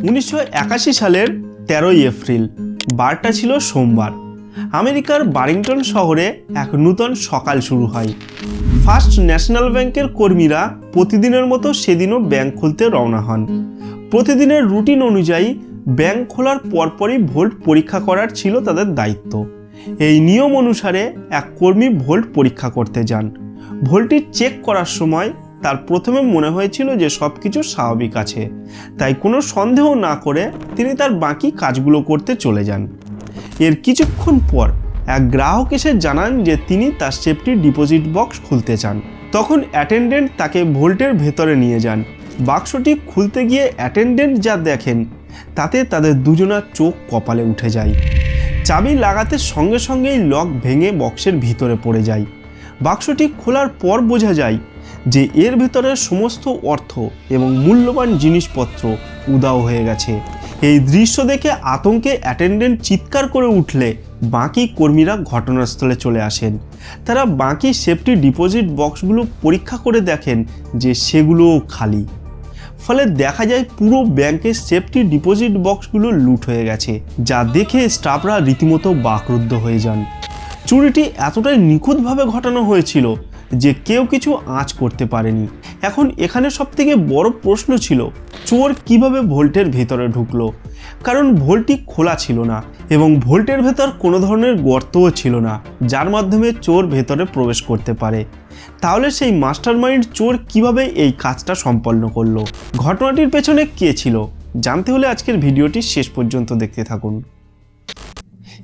উনিশশো একাশি সালের তেরোই এপ্রিল, বারটা ছিল সোমবার। আমেরিকার বারিংটন শহরে এক নূতন সকাল শুরু হয়। ফার্স্ট ন্যাশনাল ব্যাংকের কর্মীরা প্রতিদিনের মতো সেদিনও ব্যাংক খুলতে রওনা হন। প্রতিদিনের রুটিন অনুযায়ী ব্যাংক খোলার পরপরই ভোল্ট পরীক্ষা করার ছিল তাদের দায়িত্ব। এই নিয়ম অনুসারে এক কর্মী ভোল্ট পরীক্ষা করতে যান। ভোল্টটি চেক করার সময় তার প্রথমে মনে হয়েছিল যে সব কিছু স্বাভাবিক আছে। তাই কোনো সন্দেহ না করে তিনি তার বাকি কাজগুলো করতে চলে যান। এর কিছুক্ষণ পর এক গ্রাহক এসে জানান যে তিনি তার সেফটি ডিপোজিট বক্স খুলতে চান। তখন অ্যাটেন্ডেন্ট তাকে ভোল্টের ভেতরে নিয়ে যান। বাক্সটি খুলতে গিয়ে অ্যাটেন্ডেন্ট যা দেখেন, তাতে তাদের দুজনার চোখ কপালে উঠে যায়। চাবি লাগাতে সঙ্গে সঙ্গেই লক ভেঙে বক্সের ভিতরে পড়ে যায়। বাক্সটি খোলার পর বোঝা যায় যে এর ভেতরে সমস্ত অর্থ এবং মূল্যবান জিনিসপত্র উদাও হয়ে গেছে। এই দৃশ্য দেখে আতঙ্কে অ্যাটেন্ডেন্ট চিৎকার করে উঠলে বাকি কর্মীরা ঘটনাস্থলে চলে আসেন। তারা বাকি সেফটি ডিপোজিট বক্সগুলো পরীক্ষা করে দেখেন যে সেগুলোও খালি। ফলে দেখা যায় পুরো ব্যাংকের সেফটি ডিপোজিট বক্সগুলো লুট হয়ে গেছে, যা দেখে স্টাফরা রীতিমতো বাকরুদ্ধ হয়ে যান। চুরিটি এতটাই নিখুঁতভাবে ঘটানো হয়েছিল যে কেউ কিছু আঁচ করতে পারেনি। এখন এখানে সবথেকে বড় প্রশ্ন ছিল, চোর কীভাবে ভোল্টের ভেতরে ঢুকলো? কারণ ভোল্টটি খোলা ছিল না এবং ভোল্টের ভেতর কোনো ধরনের গর্তও ছিল না, যার মাধ্যমে চোর ভেতরে প্রবেশ করতে পারে। তাহলে সেই মাস্টারমাইন্ড চোর কীভাবে এই কাজটা সম্পন্ন করল? ঘটনাটির পেছনে কে ছিল? জানতে হলে আজকের ভিডিওটি শেষ পর্যন্ত দেখতে থাকুন।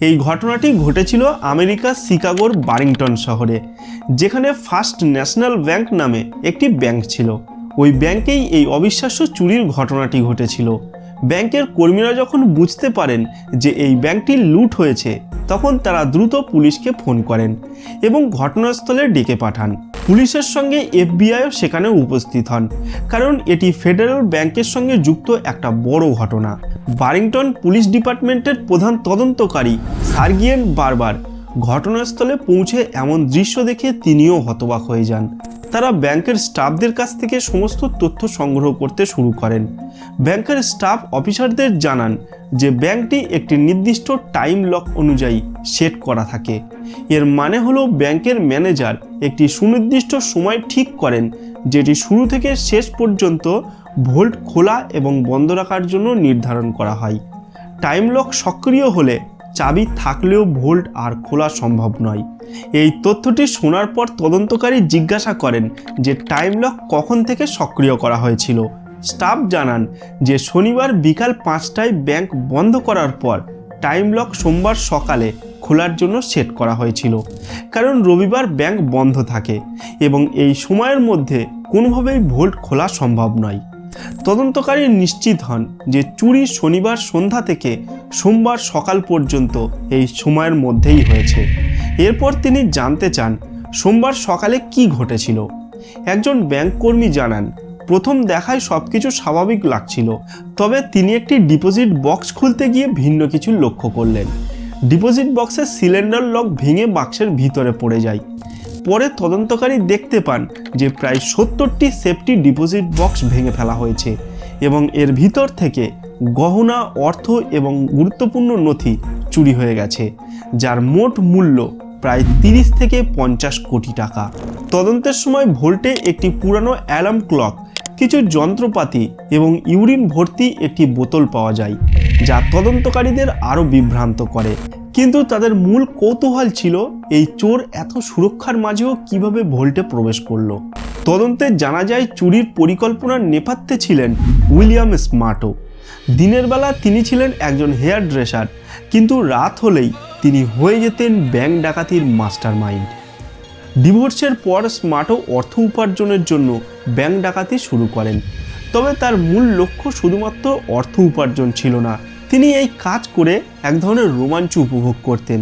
এই ঘটনাটি ঘটেছিল আমেরিকার শিকাগোর বারিংটন শহরে। যেখানে ফার্স্ট ন্যাশনাল ব্যাংক নামে একটি ব্যাংক ছিল। ওই ব্যাংকেই এই অবিশ্বাস্য চুরির ঘটনাটি ঘটেছিল। ব্যাংকের কর্মীরা যখন বুঝতে পারেন যে এই ব্যাংকটি লুট হয়েছে, তখন তারা দ্রুত পুলিশকে ফোন করেন এবং ঘটনাস্থলে ডেকে পাঠান। পুলিশের সঙ্গে এফবিআইও সেখানে উপস্থিত হন, কারণ এটি ফেডারেল ব্যাংকের সঙ্গে যুক্ত একটা বড় ঘটনা। বারিংটন পুলিশ ডিপার্টমেন্টের প্রধান তদন্তকারী সার্গিয়েন বারবার ঘটনাস্থলে পৌঁছে এমন দৃশ্য দেখে তিনিও হতবাক হয়ে যান। তারা ব্যাংকের স্টাফদের কাছ থেকে সমস্ত তথ্য সংগ্রহ করতে শুরু করেন। ব্যাংকের স্টাফ অফিসারদের জানান যে ব্যাংকটি একটি নির্দিষ্ট টাইম লক অনুযায়ী সেট করা থাকে। এর মানে হলো ব্যাংকের ম্যানেজার একটি সুনির্দিষ্ট সময় ঠিক করেন, যেটি শুরু থেকে শেষ পর্যন্ত ভোল্ট খোলা এবং বন্ধ রাখার জন্য নির্ধারণ করা হয়। টাইম লক সক্রিয় হলে চাবি থাকলেও ভোল্ট আর খোলা সম্ভব নয়। এই তথ্যটি শোনার পর তদন্তকারী জিজ্ঞাসা করেন যে টাইম লক কখন থেকে সক্রিয় করা হয়েছিল। স্টাফ জানান যে শনিবার বিকাল পাঁচটায় ব্যাংক বন্ধ করার পর টাইম লক সোমবার সকালে খোলার জন্য সেট করা হয়েছিল। কারণ রবিবার ব্যাংক বন্ধ থাকে এবং এই সময়ের মধ্যে কোনোভাবেই ভোল্ট খোলা সম্ভব নয়। তদন্তকারী নিশ্চিত হন যে চুরি শনিবার সন্ধ্যা থেকে সোমবার সকাল পর্যন্ত এই সময়ের মধ্যেই হয়েছে। এরপর তিনি জানতে চান সোমবার সকালে কি ঘটেছিল। একজন ব্যাংক কর্মী জানান, প্রথম দেখায় সব কিছু স্বাভাবিক লাগছিল, তবে তিনি একটি ডিপোজিট বক্স খুলতে গিয়ে ভিন্ন কিছু লক্ষ্য করলেন। ডিপোজিট বক্সের সিলিন্ডার লক ভেঙে বাক্সের ভিতরে পড়ে যায়। পরে তদন্তকারী দেখতে পান যে প্রায় সত্তরটি সেফটি ডিপোজিট বক্স ভেঙে ফেলা হয়েছে এবং এর ভিতর থেকে গহনা, অর্থ এবং গুরুত্বপূর্ণ নথি চুরি হয়ে গেছে, যার মোট মূল্য প্রায় তিরিশ থেকে পঞ্চাশ কোটি টাকা। তদন্তের সময় ভোল্টে একটি পুরানো অ্যালার্ম ক্লক, কিছু যন্ত্রপাতি এবং ইউরিন ভর্তি একটি বোতল পাওয়া যায়, যা তদন্তকারীদের আরও বিভ্রান্ত করে। কিন্তু তাদের মূল কৌতূহল ছিল এই চোর এত সুরক্ষার মাঝেও কীভাবে ভোল্টে প্রবেশ করল। তদন্তে জানা যায়, চুরির পরিকল্পনার নেপথ্যে ছিলেন উইলিয়াম স্মার্টো দিনের বেলা তিনি ছিলেন একজন হেয়ার ড্রেসার কিন্তু রাত হলেই তিনি হয়ে যেতেন ব্যাংক ডাকাতির মাস্টার মাইন্ড ডিভোর্সের পর স্মার্টও অর্থ উপার্জনের জন্য ব্যাংক ডাকাতি শুরু করেন। তবে তার মূল লক্ষ্য শুধুমাত্র অর্থ উপার্জন ছিল না তিনি এই কাজ করে এক ধরনের রোমাঞ্চ উপভোগ করতেন।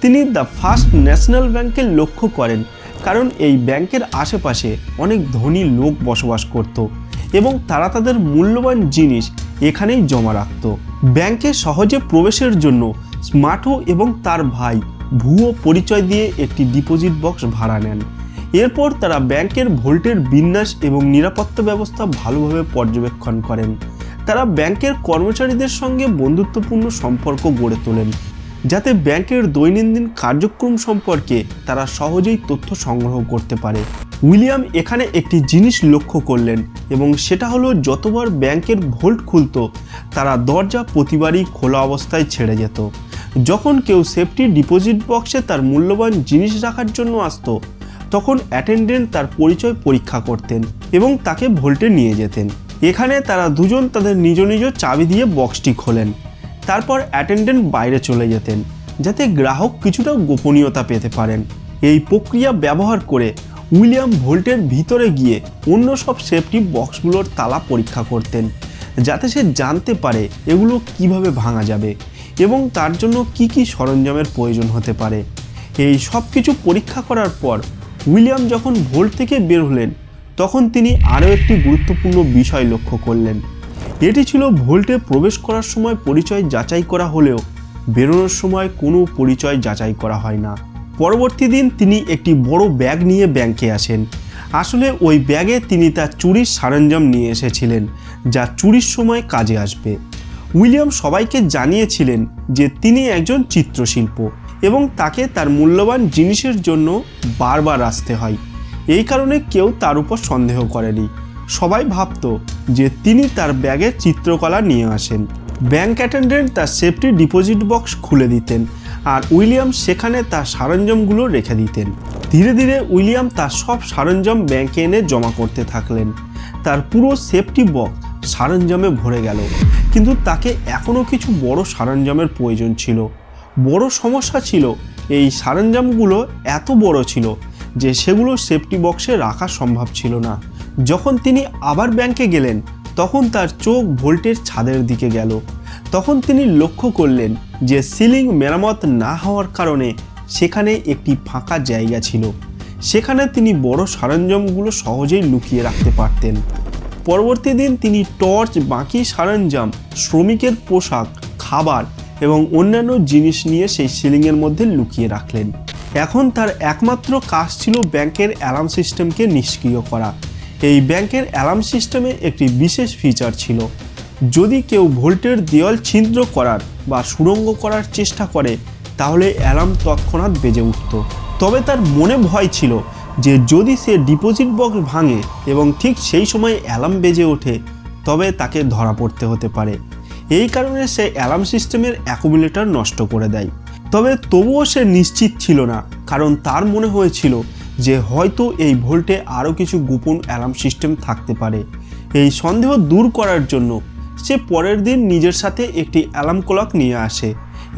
তিনি দ্য ফার্স্ট ন্যাশনাল ব্যাংকে লক্ষ্য করেন, কারণ এই ব্যাংকের আশেপাশে অনেক ধনী লোক বসবাস করত এবং তারা তাদের মূল্যবান জিনিস এখানেই জমা রাখত। ব্যাংকে সহজে প্রবেশের জন্য স্মার্টো এবং তার ভাই ভুয়ো পরিচয় দিয়ে একটি ডিপোজিট বক্স ভাড়া নেন। এরপর তারা ব্যাংকের ভোল্টের বিন্যাস এবং নিরাপত্তা ব্যবস্থা ভালোভাবে পর্যবেক্ষণ করেন। তারা ব্যাংকের কর্মচারীদের সঙ্গে বন্ধুত্বপূর্ণ সম্পর্ক গড়ে তোলেন, যাতে ব্যাংকের দৈনন্দিন কার্যক্রম সম্পর্কে তারা সহজেই তথ্য সংগ্রহ করতে পারে। উইলিয়াম এখানে একটি জিনিস লক্ষ্য করলেন এবং সেটা হলো, যতবার ব্যাংকের ভোল্ট খুলতো, তারা দরজা প্রতিবারই খোলা অবস্থায় ছেড়ে যেত। যখন কেউ সেফটি ডিপোজিট বক্সে তার মূল্যবান জিনিস রাখার জন্য আসতো, তখন অ্যাটেন্ডেন্ট তার পরিচয় পরীক্ষা করতেন এবং তাকে ভোল্টে নিয়ে যেতেন। এখানে তারা দুজন তাদের নিজ নিজ চাবি দিয়ে বক্সটি খোলেন। তারপর অ্যাটেন্ডেন্ট বাইরে চলে যেতেন, যাতে গ্রাহক কিছুটা গোপনীয়তা পেতে পারেন। এই প্রক্রিয়া ব্যবহার করে উইলিয়াম ভোল্টের ভিতরে গিয়ে অন্য সব সেফটি বক্সগুলোর তালা পরীক্ষা করতেন, যাতে সে জানতে পারে এগুলো কীভাবে ভাঙা যাবে এবং তার জন্য কি কি সরঞ্জামের প্রয়োজন হতে পারে। এই সব কিছু পরীক্ষা করার পর উইলিয়াম যখন ভোল্ট থেকে বের হলেন তখন তিনি আরও একটি গুরুত্বপূর্ণ বিষয় লক্ষ্য করলেন। এটি ছিল ভোল্টে প্রবেশ করার সময় পরিচয় যাচাই করা হলেও বেরোনোর সময় কোনো পরিচয় যাচাই করা হয় না। পরবর্তী দিন তিনি একটি বড় ব্যাগ নিয়ে ব্যাংকে আসেন। আসলে ওই ব্যাগে তিনি তার চুরির সরঞ্জাম নিয়ে এসেছিলেন, যা চুরির সময় কাজে আসবে। উইলিয়াম সবাইকে জানিয়েছিলেন যে তিনি একজন চিত্রশিল্প এবং তাকে তার মূল্যবান জিনিসের জন্য বারবার আসতে হয়। এই কারণে কেউ তার উপর সন্দেহ করেনি। সবাই ভাবতো যে তিনি তার ব্যাগে চিত্রকলা নিয়ে আসেন। ব্যাংক অ্যাটেন্ডেন্ট তার সেফটি ডিপোজিট বক্স খুলে দিতেন আর উইলিয়াম সেখানে তার সরঞ্জামগুলো রেখে দিতেন। ধীরে ধীরে উইলিয়াম তার সব সরঞ্জাম ব্যাংকে এনে জমা করতে থাকলেন। তার পুরো সেফটি বক্স সরঞ্জামে ভরে গেল। কিন্তু তাকে এখনও কিছু বড় সরঞ্জামের প্রয়োজন ছিল। বড় সমস্যা ছিল, এই সরঞ্জামগুলো এত বড় ছিল যে সেগুলো সেফটি বক্সে রাখা সম্ভব ছিল না। যখন তিনি আবার ব্যাংকে গেলেন, তখন তার চোখ ভোল্টের ছাদের দিকে গেল। তখন তিনি লক্ষ্য করলেন যে সিলিং মেরামত না হওয়ার কারণে সেখানে একটি ফাঁকা জায়গা ছিল। সেখানে তিনি বড় সরঞ্জামগুলো সহজেই লুকিয়ে রাখতে পারতেন। পরবর্তী দিন তিনি টর্চ বাকি সরঞ্জাম, শ্রমিকের পোশাক, খাবার এবং অন্যান্য জিনিস নিয়ে সেই সিলিংয়ের মধ্যে লুকিয়ে রাখলেন। এখন তার একমাত্র কাজ ছিল ব্যাংকের অ্যালার্ম সিস্টেমকে নিষ্ক্রিয় করা। এই ব্যাংকের অ্যালার্ম সিস্টেমে একটি বিশেষ ফিচার ছিল। যদি কেউ ভোল্টের দেওয়াল ছিদ্র করার বা সুড়ঙ্গ করার চেষ্টা করে, তাহলে অ্যালার্ম তৎক্ষণাৎ বেজে উঠত। তবে তার মনে ভয় ছিল যে যদি সে ডিপোজিট বক্স ভাঙে এবং ঠিক সেই সময় অ্যালার্ম বেজে ওঠে, তবে তাকে ধরা পড়তে হতে পারে। এই কারণে সে অ্যালার্ম সিস্টেমের অ্যাকুমুলেটর নষ্ট করে দেয়। তবে তবুও সে নিশ্চিত ছিল না, কারণ তার মনে হয়েছিল যে হয়তো এই ভোল্টে আরও কিছু গোপন অ্যালার্ম সিস্টেম থাকতে পারে। এই সন্দেহ দূর করার জন্য সে পরের দিন নিজের সাথে একটি অ্যালার্ম ক্লক নিয়ে আসে।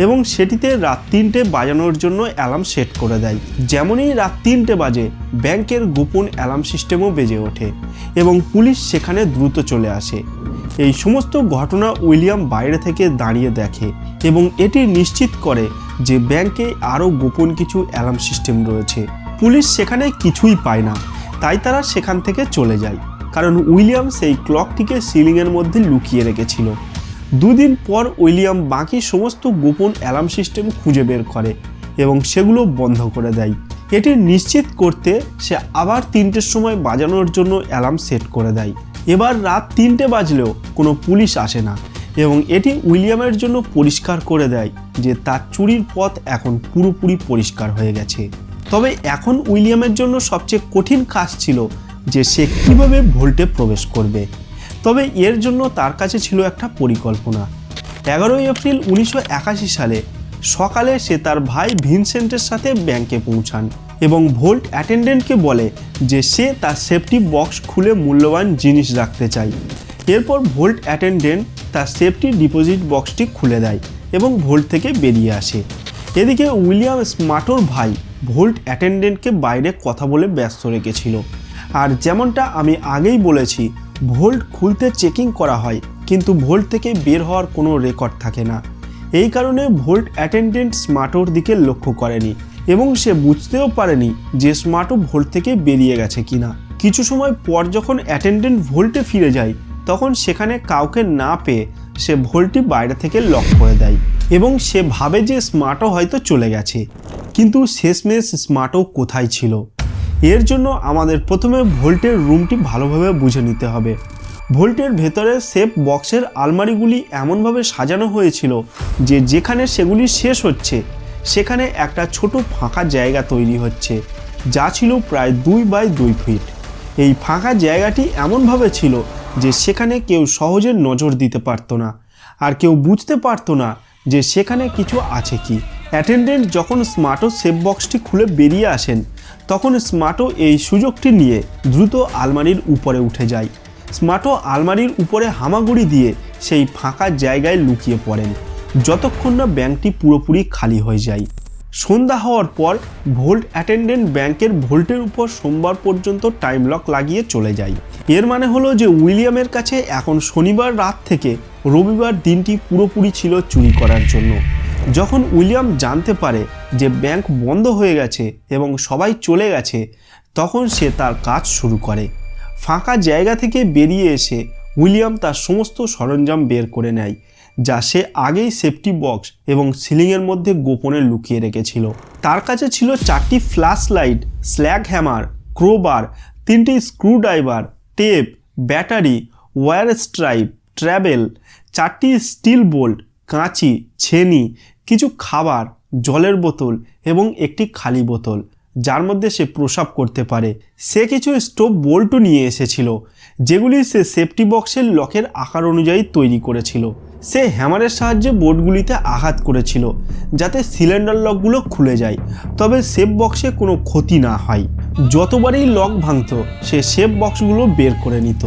এবং সেটিতে রাত তিনটে বাজানোর জন্য অ্যালার্ম সেট করে দেয়। যেমনই রাত তিনটে বাজে, ব্যাংকের গোপন অ্যালার্ম সিস্টেমও বেজে ওঠে এবং পুলিশ সেখানে দ্রুত চলে আসে। এই সমস্ত ঘটনা উইলিয়াম বাইরে থেকে দাঁড়িয়ে দেখে এবং এটি নিশ্চিত করে যে ব্যাংকে আরও গোপন কিছু অ্যালার্ম সিস্টেম রয়েছে। পুলিশ সেখানে কিছুই পায় না, তাই তারা সেখান থেকে চলে যায়। কারণ উইলিয়াম সেই ক্লকটিকে সিলিংয়ের মধ্যে লুকিয়ে রেখেছিল। দুদিন পর উইলিয়াম বাকি সমস্ত গোপন অ্যালার্ম সিস্টেম খুঁজে বের করে এবং সেগুলো বন্ধ করে দেয়। এটি নিশ্চিত করতে সে আবার তিনটের সময় বাজানোর জন্য অ্যালার্ম সেট করে দেয়। এবার রাত তিনটে বাজলেও কোনো পুলিশ আসে না এবং এটি উইলিয়ামের জন্য পরিষ্কার করে দেয় যে তার চুরির পথ এখন পুরোপুরি পরিষ্কার হয়ে গেছে। তবে এখন উইলিয়ামের জন্য সবচেয়ে কঠিন কাজ ছিল যে সে কীভাবে ভোল্টে প্রবেশ করবে। তবে এর জন্য তার কাছে ছিল একটা পরিকল্পনা। এগারোই এপ্রিল উনিশশো একাশি সালে সকালে সে তার ভাই ভিনসেন্টের সাথে ব্যাংকে পৌঁছান এবং ভোল্ট অ্যাটেন্ডেন্টকে বলে যে সে তার সেফটি বক্স খুলে মূল্যবান জিনিস রাখতে চায়। এরপর ভোল্ট অ্যাটেন্ডেন্ট তার সেফটি ডিপোজিট বক্সটি খুলে দেয় এবং ভোল্ট থেকে বেরিয়ে আসে। এদিকে উইলিয়াম স্মার্টোর ভাই ভোল্ট অ্যাটেন্ডেন্টকে বাইরে কথা বলে ব্যস্ত রেখেছিল। আর যেমনটা আমি আগেই বলেছি ভোল্ট খুলতে চেকিং করা হয়, কিন্তু ভোল্ট থেকে বের হওয়ার কোনো রেকর্ড থাকে না। এই কারণে ভোল্ট অ্যাটেন্ডেন্ট স্মার্টোর দিকে লক্ষ্য করেনি এবং সে বুঝতেও পারেনি যে স্মার্টো ভোল্ট থেকে বেরিয়ে গেছে কিনা। কিছু সময় পর যখন অ্যাটেন্ডেন্ট ভোল্টে ফিরে যায়, তখন সেখানে কাউকে না পেয়ে সে ভোল্টটি বাইরে থেকে লক করে দেয় এবং সে ভাবে যে স্মার্টও হয়তো চলে গেছে। কিন্তু শেষমেশ স্মার্টও কোথায় ছিল? এর জন্য আমাদের প্রথমে ভোল্টের রুমটি ভালোভাবে বুঝে নিতে হবে। ভোল্টের ভেতরে সেফ বক্সের আলমারিগুলি এমনভাবে সাজানো হয়েছিল যে যেখানে সেগুলি শেষ হচ্ছে, সেখানে একটা ছোট ফাঁকা জায়গা তৈরি হচ্ছে, যা ছিল প্রায় দুই বাই দুই ফিট। এই ফাঁকা জায়গাটি এমনভাবে ছিল যে সেখানে কেউ সহজে নজর দিতে পারতো না, আর কেউ বুঝতে পারতো না যে সেখানে কিছু আছে কি। অ্যাটেন্ডেন্ট যখন স্মার্টো সেফ বক্সটি খুলে বেরিয়ে আসেন, তখন স্মার্টো এই সুযোগটি নিয়ে দ্রুত আলমারির উপরে উঠে যায়। স্মার্টো আলমারির উপরে হামাগুড়ি দিয়ে সেই ফাঁকা জায়গায় লুকিয়ে পড়েন, যতক্ষণ না ব্যাংকটি পুরোপুরি খালি হয়ে যায়। সন্ধ্যা হওয়ার পর ভোল্ট অ্যাটেন্ডেন্ট ব্যাংকের ভোল্টের উপর সোমবার পর্যন্ত টাইম লক লাগিয়ে চলে যায়। এর মানে হলো যে উইলিয়ামের কাছে এখন শনিবার রাত থেকে রবিবার দিনটি পুরোপুরি ছিল চুরি করার জন্য। যখন উইলিয়াম জানতে পারে যে ব্যাংক বন্ধ হয়ে গেছে এবং সবাই চলে গেছে, তখন সে তার কাজ শুরু করে। ফাঁকা জায়গা থেকে বেরিয়ে এসে উইলিয়াম তার সমস্ত সরঞ্জাম বের করে নেয়, যা সে আগেই সেফটি বক্স এবং সিলিংয়ের মধ্যে গোপনে লুকিয়ে রেখেছিল। তার কাছে ছিল চারটি flash light slag hammer crowbar, তিনটি screwdriver, tape, battery, wire stripe travel চারটি স্টিল বোল্ট কাঁচি, ছেনি, কিছু খাবার, জলের বোতল এবং একটি খালি বোতল, যার মধ্যে সে প্রসাব করতে পারে। সে কিছু স্টোভ বোল্টও নিয়ে এসেছিল, যেগুলি সে সেফটি বক্সের লকের আকার অনুযায়ী তৈরি করেছিল। সে হ্যামারের সাহায্যে বোর্ডগুলিতে আঘাত করেছিল, যাতে সিলিন্ডার লকগুলো খুলে যায়, তবে সেফ বক্সে কোনো ক্ষতি না হয়। যতবারই লক ভাঙত, সে সেফ বক্সগুলো বের করে নিত।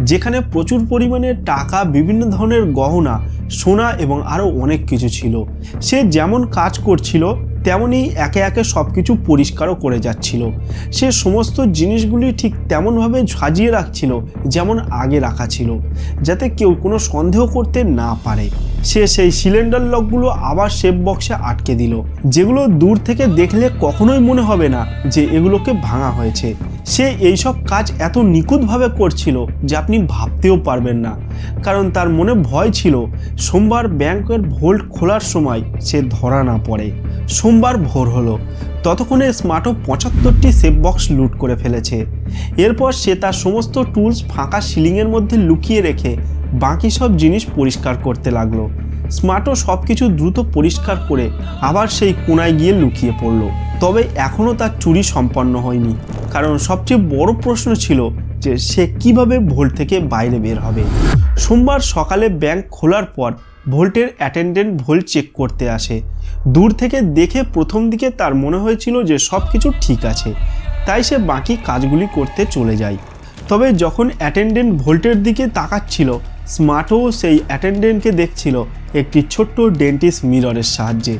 যেখানে প্রচুর পরিমাণে টাকা, বিভিন্ন ধরনের গহনা, সোনা এবং আরও অনেক কিছু ছিল। সে যেমন কাজ করছিল তেমনই একে একে সব কিছু পরিষ্কারও করে যাচ্ছিল। সে সমস্ত জিনিসগুলি ঠিক তেমনভাবে সাজিয়ে রাখছিল যেমন আগে রাখা ছিল, যাতে কেউ কোনো সন্দেহ করতে না পারে। সে সেই সিলিন্ডার লকগুলো আবার সেফ বক্সে আটকে দিল, যেগুলো দূর থেকে দেখলে কখনোই মনে হবে না যে এগুলোকে ভাঙা হয়েছে। সে এইসব কাজ এত নিখুঁতভাবে করছিল যে আপনি ভাবতেও পারবেন না। কারণ তার মনে ভয় ছিল, সোমবার ব্যাংকের ভোল্ট খোলার সময় সে ধরা না পড়ে। সোমবার ভোর হলো। ততক্ষণে স্মার্টও পঁচাত্তরটি সেফ বক্স লুট করে ফেলেছে। এরপর সে তার সমস্ত টুলস ফাঁকা সিলিংয়ের মধ্যে লুকিয়ে রেখে বাকি সব জিনিস পরিষ্কার করতে লাগল। স্মার্টও সব কিছু দ্রুত পরিষ্কার করে আবার সেই কোনায় গিয়ে লুকিয়ে পড়ল। তবে এখনও তার চুরি সম্পন্ন হয়নি। কারণ সবচেয়ে বড় প্রশ্ন ছিল যে সে কীভাবে ভোল্ট থেকে বাইরে বের হবে। সোমবার সকালে ব্যাংক খোলার পর ভোল্টের অ্যাটেন্ডেন্ট ভোল্ট চেক করতে আসে। দূর থেকে দেখে প্রথম দিকে তার মনে হয়েছিল যে সব কিছু ঠিক আছে। তাই সে বাকি কাজগুলি করতে চলে যায়। তবে যখন অ্যাটেন্ডেন্ট ভোল্টের দিকে তাকাচ্ছিল, স্মার্টও সেই অ্যাটেন্ডেন্টকে দেখছিল একটি ছোট্ট ডেন্টিস্ট মিররের সাহায্যে,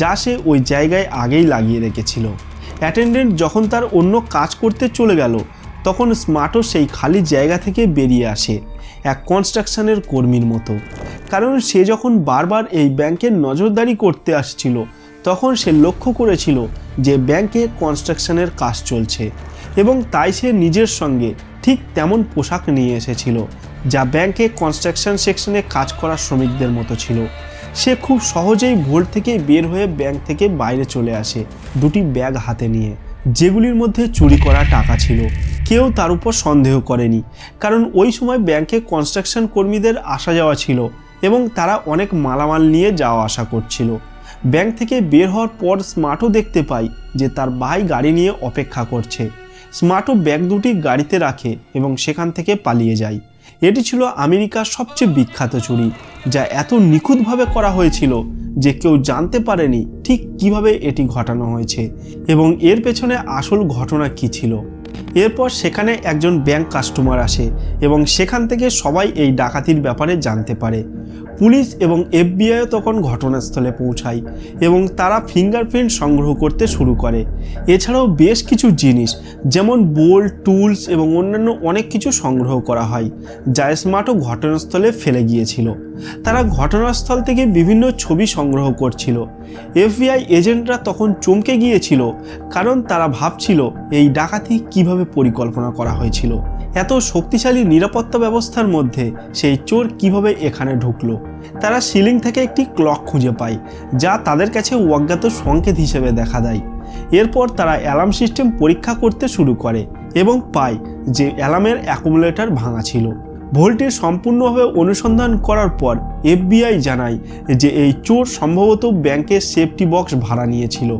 যা সে ওই জায়গায় আগেই লাগিয়ে রেখেছিল। অ্যাটেন্ডেন্ট যখন তার অন্য কাজ করতে চলে গেল, তখন স্মার্টও সেই খালি জায়গা থেকে বেরিয়ে আসে এক কনস্ট্রাকশনের কর্মীর মতো। কারণ সে যখন বারবার এই ব্যাংকের নজরদারি করতে আসছিল, তখন সে লক্ষ্য করেছিল যে ব্যাংকে কনস্ট্রাকশনের কাজ চলছে এবং তাই সে নিজের সঙ্গে ঠিক তেমন পোশাক নিয়ে এসেছিল, যা ব্যাংকে কনস্ট্রাকশন সেকশনে কাজ করা শ্রমিকদের মতো ছিল। সে খুব সহজেই ভোল্ট থেকে বের হয়ে ব্যাংক থেকে বাইরে চলে আসে দুটি ব্যাগ হাতে নিয়ে, যেগুলির মধ্যে চুরি করা টাকা ছিল। কেউ তার উপর সন্দেহ করেনি, কারণ ওই সময় ব্যাংকে কনস্ট্রাকশন কর্মীদের আসা যাওয়া ছিল এবং তারা অনেক মালামাল নিয়ে যাওয়া আসা করছিল। ব্যাংক থেকে বের হওয়ার পর স্মার্টও দেখতে পাই যে তার ভাই গাড়ি নিয়ে অপেক্ষা করছে। স্মার্টও ব্যাগ দুটি গাড়িতে রাখে এবং সেখান থেকে পালিয়ে যায়। এটি ছিল আমেরিকার সবচেয়ে বিখ্যাত চুরি, যা এত নিখুঁতভাবে করা হয়েছিল যে কেউ জানতে পারেনি ঠিক কীভাবে এটি ঘটানো হয়েছে এবং এর পেছনে আসল ঘটনা কী ছিল। এরপর সেখানে একজন ব্যাংক কাস্টমার আসে এবং সেখান থেকে সবাই এই ডাকাতির ব্যাপারে জানতে পারে। পুলিশ এবং এফবিআইও তখন ঘটনাস্থলে পৌঁছায় এবং তারা ফিঙ্গারপ্রিন্ট সংগ্রহ করতে শুরু করে। এছাড়াও বেশ কিছু জিনিস, যেমন বোল টুলস এবং অন্যান্য অনেক কিছু সংগ্রহ করা হয়, যা স্মার্টও ঘটনাস্থলে ফেলে গিয়েছিল। তারা ঘটনাস্থল থেকে বিভিন্ন ছবি সংগ্রহ করছিল। এফবিআই এজেন্টরা তখন চমকে গিয়েছিল, কারণ তারা ভাবছিল, এই ডাকাতি কীভাবে পরিকল্পনা করা হয়েছিল। এত শক্তিশালী নিরাপত্তা ব্যবস্থার মধ্যে সেই চোর কীভাবে এখানে ঢুকলো? তারা সিলিং থেকে একটি ক্লক খুঁজে পায়, যা তাদের কাছে অজ্ঞাত সংকেত হিসেবে দেখা দেয়। এরপর তারা অ্যালার্ম সিস্টেম পরীক্ষা করতে শুরু করে এবং পায় যে অ্যালার্মের অ্যাকুমুলেটর ভাঙা ছিল। ভোল্টে সম্পূর্ণভাবে অনুসন্ধান করার পর এফবিআই জানায় যে এই চোর সম্ভবত ব্যাংকের সেফটি বক্স ভাড়া নিয়েছিল।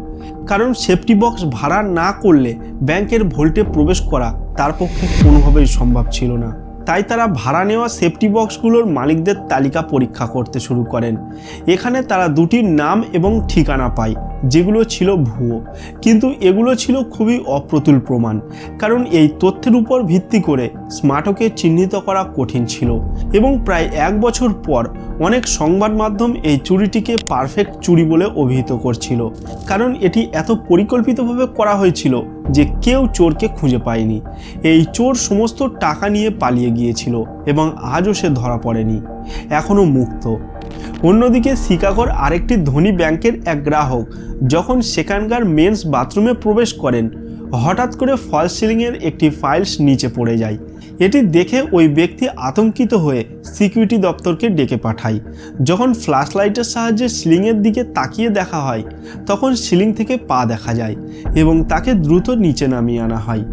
কারণ সেফটি বক্স ভাড়া না করলে ব্যাংকের ভোল্টে প্রবেশ করা তার পক্ষে কোনোভাবেই সম্ভব ছিল না। তাই তারা ভাড়া নেওয়া সেফটি বক্সগুলোর মালিকদের তালিকা পরীক্ষা করতে শুরু করেন। এখানে তারা দুটির নাম এবং ঠিকানা পায়। যেগুলো ছিল ভুয়ো। কিন্তু এগুলো ছিল খুবই অপ্রতুল প্রমাণ, কারণ এই তথ্যের উপর ভিত্তি করে স্মার্টকে চিহ্নিত করা কঠিন ছিল এবং প্রায় এক বছর পর অনেক সংবাদ মাধ্যম এই চুরিটিকে পারফেক্ট চুরি বলে অভিহিত করছিল, কারণ এটি এত পরিকল্পিতভাবে করা হয়েছিল যে কেউ চোরকে খুঁজে পায়নি। এই চোর সমস্ত টাকা নিয়ে পালিয়ে গিয়েছিল এবং আজও সে ধরা পড়েনি, এখনও মুক্ত। অন্যদিকে শিকাগোর আরেকটি ধনী ব্যাংকের এক গ্রাহক যখন সেখানকার মেন্স বাথরুমে প্রবেশ করেন, হঠাৎ করে ফল সিলিংয়ের একটি ফাইলস নিচে পড়ে যায়। এটি দেখে ওই ব্যক্তি আতঙ্কিত হয়ে সিকিউরিটি দপ্তরকে ডেকে পাঠায়। যখন ফ্ল্যাশ লাইটের সাহায্যে সিলিংয়ের দিকে তাকিয়ে দেখা হয়, তখন সিলিং থেকে পা দেখা যায় এবং তাকে দ্রুত নিচে নামিয়ে আনা হয়।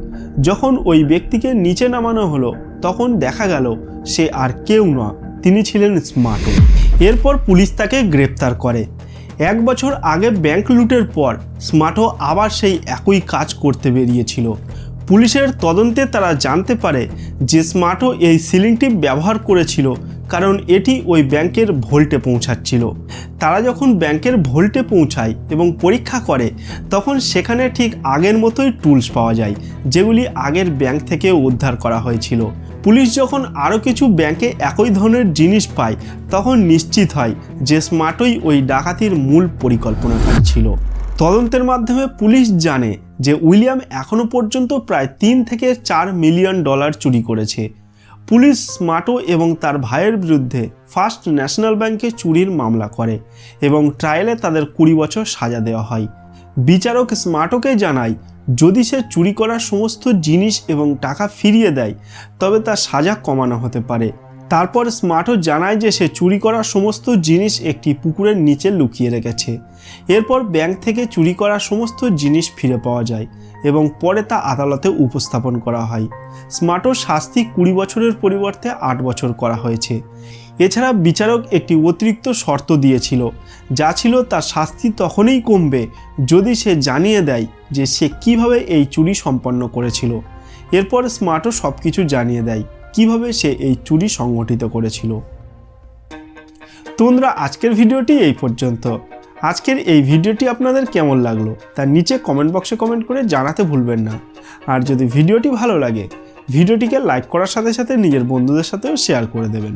যখন ওই ব্যক্তিকে নিচে নামানো হলো, তখন দেখা গেল সে আর কেউ না তিনি ছিলেন স্মার্টো এরপর পুলিশ তাকে গ্রেপ্তার করে। এক বছর আগে ব্যাংক লুটের পর স্মার্টো আবার সেই একই কাজ করতে বেরিয়েছিল। পুলিশের তদন্তে তারা জানতে পারে যে স্মার্টো এই সিলিংটি ব্যবহার করেছিল, কারণ এটি ওই ব্যাংকের ভোল্টে পৌঁছাচ্ছিল। তারা যখন ব্যাংকের ভোল্টে পৌঁছায় এবং পরীক্ষা করে, তখন সেখানে ঠিক আগের মতোই টুলস পাওয়া যায়, যেগুলি আগের ব্যাংক থেকে উদ্ধার করা হয়েছিল। পুলিশ যখন আরও কিছু ব্যাংকে একই ধরনের জিনিস পায়, তখন নিশ্চিত হয় যে স্মার্টই ওই ডাকাতির মূল পরিকল্পনাকারী ছিল। তদন্তের মাধ্যমে পুলিশ জানে যে উইলিয়াম এখনও পর্যন্ত প্রায় তিন থেকে চার মিলিয়ন ডলার চুরি করেছে। পুলিশ স্মার্টো এবং তার ভাইয়ের বিরুদ্ধে ফার্স্ট ন্যাশনাল ব্যাংকে চুরির মামলা করে এবং ট্রায়ালে তাদের কুড়ি বছর সাজা দেওয়া হয়। বিচারক স্মার্টোকে জানায় যদি সে চুরি করার সমস্ত জিনিস এবং টাকা ফিরিয়ে দেয়, তবে তার সাজা কমানো হতে পারে। তারপর স্মার্টও জানায় যে সে চুরি করা সমস্ত জিনিস একটি পুকুরের নিচে লুকিয়ে রেখেছে। এরপর ব্যাংক থেকে চুরি করা সমস্ত জিনিস ফিরে পাওয়া যায় এবং পরে তা আদালতে উপস্থাপন করা হয়। স্মার্টও শাস্তি কুড়ি বছরের পরিবর্তে আট বছর করা হয়েছে। এছাড়া বিচারক একটি অতিরিক্ত শর্ত দিয়েছিল, যা ছিল তার শাস্তি তখনই কমবে যদি সে জানিয়ে দেয় যে সে কীভাবে এই চুরি সম্পন্ন করেছিল। এরপর স্মার্টও সব কিছু জানিয়ে দেয় কীভাবে সে এই চুরি সংগঠিত করেছিল। তোমরা আজকের ভিডিওটি এই পর্যন্ত। আজকের এই ভিডিওটি আপনাদের কেমন লাগল তার নিচে কমেন্ট বক্সে কমেন্ট করে জানাতে ভুলবেন না। আর যদি ভিডিওটি ভালো লাগে, ভিডিওটিকে লাইক করার সাথে সাথে নিজের বন্ধুদের সাথেও শেয়ার করে দেবেন।